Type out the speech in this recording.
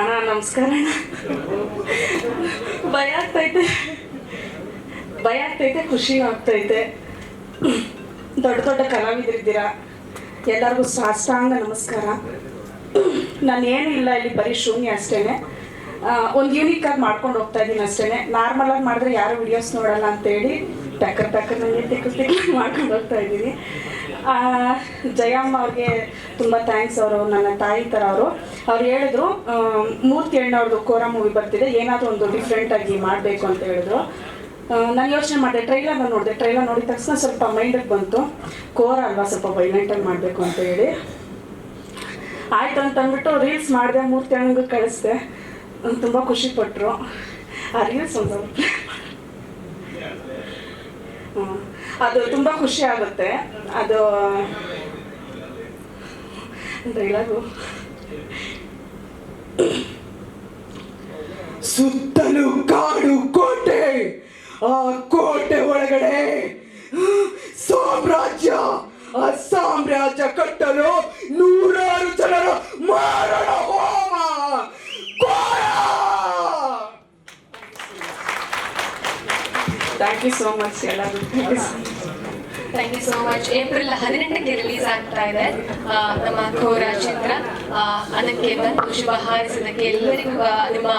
ಅಣ್ಣ, ನಮಸ್ಕಾರ ಅಣ್ಣ. ಭಯ ಆಗ್ತೈತೆ. ಭಯ ಆಗ್ತೈತೆ, ಖುಷಿ ಆಗ್ತೈತೆ. ದೊಡ್ಡ ದೊಡ್ಡ ಕಲಾವಿದರಿದ್ದೀರಾ? ಎಲ್ಲರಿಗೂ ಸಾಷ್ಟಾಂಗ ನಮಸ್ಕಾರ. ನಾನು ಏನೂ ಇಲ್ಲ, ಇಲ್ಲಿ ಬರೀ ಶೂನ್ಯ ಅಷ್ಟೇನೆ. ಒಂದು ಯೂನಿಕ್ ಆಗಿ ಮಾಡ್ಕೊಂಡು ಹೋಗ್ತಾ ಇದ್ದೀನಿ ಅಷ್ಟೇನೆ. ನಾರ್ಮಲ್ ಆಗಿ ಮಾಡಿದ್ರೆ ಯಾರು ವಿಡಿಯೋಸ್ ನೋಡಲ್ಲ ಅಂತೇಳಿ. ಪ್ಯಾಕರ್ ಪ್ಯಾಕರ್ ನನಗೆ ತಿಕ್ಕಲ್ ಮಾಡ್ಕೊಂಡು ಹೋಗ್ತಾ ಇದ್ದೀನಿ. ಜಯಮ್ಮ ಅವ್ರಿಗೆ ತುಂಬ ಥ್ಯಾಂಕ್ಸ್ ಅವರು, ನನ್ನ ತಾಯಿ ಥರ ಅವರು. ಅವ್ರು ಹೇಳಿದ್ರು ಮೂರ್ತಿ ಅಣ್ಣವ್ರದ್ದು ಕೋರ ಮೂವಿ ಬರ್ತಿದೆ, ಏನಾದರೂ ಒಂದು ಡಿಫ್ರೆಂಟಾಗಿ ಮಾಡಬೇಕು ಅಂತ ಹೇಳಿದ್ರು. ನಾನು ಯೋಚನೆ ಮಾಡಿದೆ ಟ್ರೈಲರ್ನ ನೋಡಿದೆ ಟ್ರೈಲರ್ ನೋಡಿದ ತಕ್ಷಣ ಸ್ವಲ್ಪ ಮೈಂಡಿಗೆ ಬಂತು. ಕೋರ ಅಲ್ವಾ, ಸ್ವಲ್ಪ ವೈಲೆಂಟಾಗಿ ಮಾಡಬೇಕು ಅಂತ ಹೇಳಿ. ಆಯ್ತು ಅಂತ ಅಂದ್ಬಿಟ್ಟು ರೀಲ್ಸ್ ಮಾಡಿದೆ, ಮೂರ್ತಿ ಅಣ್ಣಂಗೆ ಕಳಿಸ್ದೆ. ತುಂಬ ಖುಷಿ ಪಟ್ಟರು ಆ ರೀಲ್ಸ್ ಒಂದು. ಅದು ತುಂಬ ಖುಷಿ ಆಗುತ್ತೆ. ಅದು ಡೈಲಾಗು ಸುತ್ತಲೂ ಕಾಡು ಕೋಟೆ, ಆ ಕೋಟೆ ಒಳಗಡೆ ಸಾಮ್ರಾಜ್ಯ, ಆ ಸಾಮ್ರಾಜ್ಯ ಕಟ್ಟಲು ಥ್ಯಾಂಕ್ ಯು ಸೋ ಮಚ್ ಎಲ್ಲರಿಗೂ thank you so much April ಹದಿನೆಂಟಕ್ಕೆ release ಆಗ್ತಾ ಇದೆ. ನಮ್ಮ ಘೋರ ಚಿತ್ರ. ಅದಕ್ಕೆ ಬಂದು ಶುಭ ಹಾರೈಸಿದ್ದಕ್ಕೆ ಎಲ್ಲರಿಗೂ ನಿಮ್ಮ